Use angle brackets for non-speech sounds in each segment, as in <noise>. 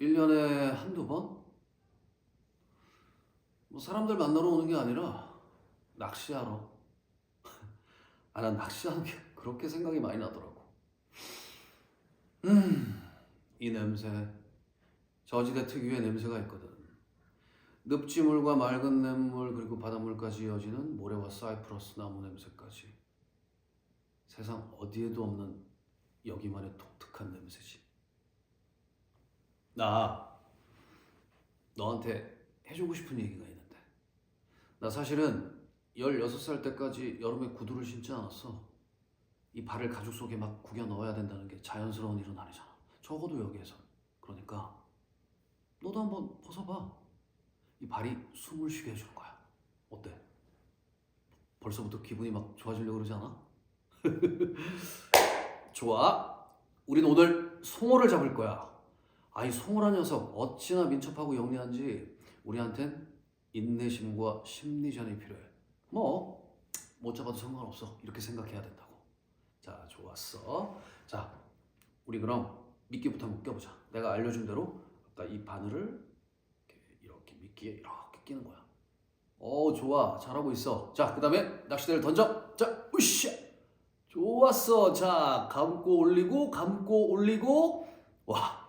1년에 한두 번? 뭐 사람들 만나러 오는 게 아니라 낚시하러. <laughs> 아, 난 낚시하는 게 그렇게 생각이 많이 나더라고. 음, 이 냄새. 저지대 특유의 냄새가 있거든. 늪지물과 맑은 냇물 그리고 바닷물까지 이어지는 모래와 사이프러스 나무 냄새까지. 세상 어디에도 없는 여기만의 독특한 냄새지. 나 너한테 해주고 싶은 얘기가 있는데. 나 사실은 16살 때까지 여름에 구두를 신지 않았어. 이 발을 가죽 속에 막 구겨 넣어야 된다는 게 자연스러운 일은 아니잖아. 적어도 여기에서 그러니까 너도 한번 벗어봐. 이 발이 숨을 쉬게 해주는 거야. 어때? 벌써부터 기분이 막 좋아지려고 그러지 않아? <laughs> 좋아. 우린 오늘 송어를 잡을 거야 아이 송어란 녀석 어찌나 민첩하고 영리한지 우리한텐 인내심과 심리전이 필요해. 뭐 못 잡아도 상관없어. 이렇게 생각해야 된다고. 자, 좋았어. 자, 우리 그럼 미끼부터 껴보자. 내가 알려준 대로 아까 이 바늘을 이렇게, 이렇게 미끼에 이렇게 끼는 거야. 어, 좋아. 잘하고 있어. 자, 그 다음에 낚시대를 던져. 자, 으쌰. 좋았어. 자, 감고 올리고, 감고 올리고. 와,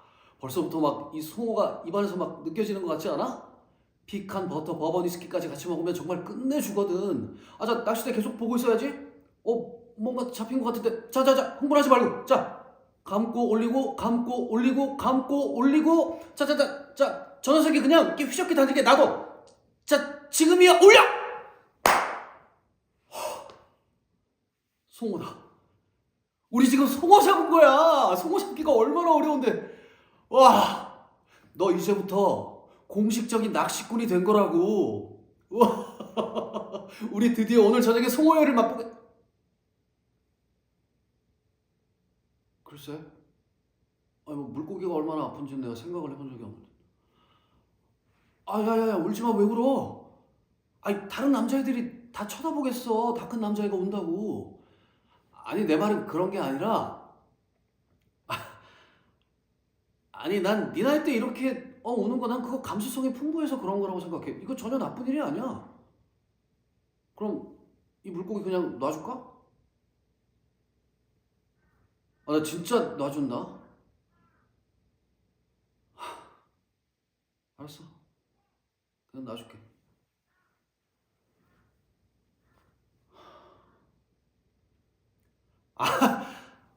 벌써부터 막 이 송어가 입안에서 막 느껴지는 것 같지 않아? 피칸 버터 버번 위스키까지 같이 먹으면 정말 끝내주거든. 아, 자, 낚시대 계속 보고 있어야지. 어, 뭔가 잡힌 것 같은데. 자, 자, 자, 흥분하지 말고. 자, 감고 올리고, 감고 올리고, 감고 올리고. 자, 자, 자, 자, 저 녀석이 그냥 휘젓게 다니게 놔둬. 자, 지금이야, 올려! 허, 송어다. 우리 지금 송어 잡은 거야. 송어 잡기가 얼마나 어려운데. 와, 너 이제부터 공식적인 낚시꾼이 된 거라고. 와, <laughs> 우리 드디어 오늘 저녁에 송어회를 맛보게. 글쎄, 아니 뭐 물고기가 얼마나 아픈지 내가 생각을 해본 적이 없는데. 아, 야야야, 울지 마, 왜 울어? 아니 다른 남자애들이 다 쳐다보겠어. 다 큰 남자애가 온다고. 아니 내 말은 그런 게 아니라. 아니 난 네 나이 때 이렇게 어, 오는 거 난 그거 감수성이 풍부해서 그런 거라고 생각해. 이거 전혀 나쁜 일이 아니야. 그럼 이 물고기 그냥 놔줄까? 아, 나 진짜 놔준다. 하, 알았어. 그냥 놔줄게. 아,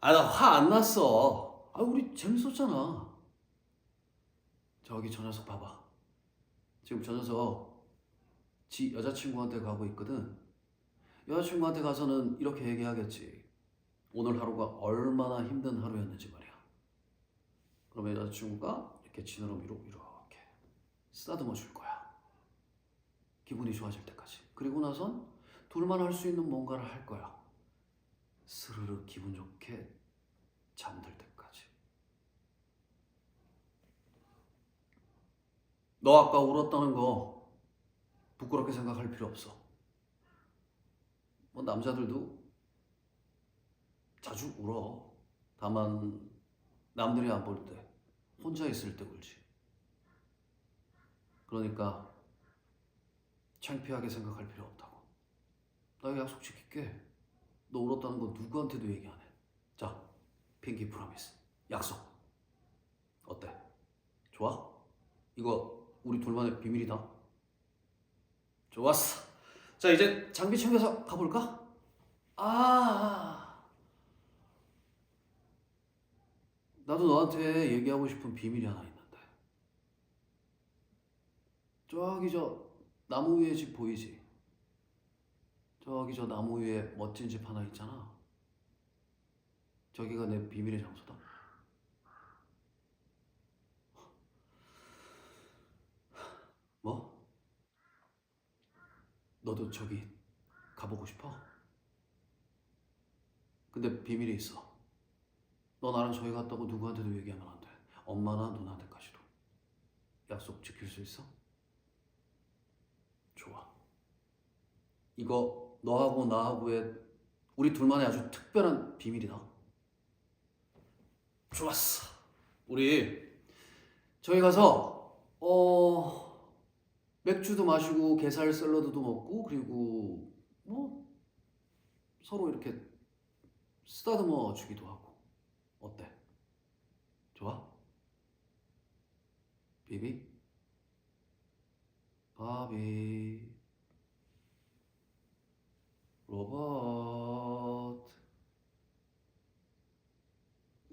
아, 나 화 안 났어. 아, 우리 재밌었잖아. 저기 저 녀석 봐봐. 지금 저 녀석 지 여자친구한테 가고 있거든. 여자친구한테 가서는 이렇게 얘기하겠지. 오늘 하루가 얼마나 힘든 하루였는지 말이야. 그러면 여자친구가 이렇게 지느러 위로 이렇게 쓰다듬어 줄 거야. 기분이 좋아질 때까지. 그리고 나선 둘만 할 수 있는 뭔가를 할 거야. 스르르 기분 좋게 잠들 때까지. 너 아까 울었다는 거 부끄럽게 생각할 필요 없어. 뭐 남자들도 자주 울어. 다만 남들이 안 볼 때, 혼자 있을 때 울지. 그러니까 창피하게 생각할 필요 없다고. 나 약속 지킬게. 너 울었다는 거 누구한테도 얘기 안 해. 자, 핑키 프라미스. 약속. 어때? 좋아? 이거 우리 둘만의 비밀이다. 좋았어. 자, 이제 장비 챙겨서 가볼까? 아. 나도 너한테 얘기하고 싶은 비밀이 하나 있는데. 저기 저 나무 위에 집 보이지? 저기 저 나무 위에 멋진 집 하나 있잖아. 저기가 내 비밀의 장소다. 뭐? 너도 저기 가보고 싶어? 근데 비밀이 있어. 너 나랑 저기 갔다고 누구한테도 얘기하면 안 돼. 엄마나 누나한테까지도. 약속 지킬 수 있어? 좋아. 이거 너하고 나하고의 우리 둘만의 아주 특별한 비밀이다. 좋았어. 우리 저희 가서 어 맥주도 마시고 게살 샐러드도 먹고 그리고 뭐 서로 이렇게 쓰다듬어 주기도 하고 어때? 좋아? 비비? 바비 로바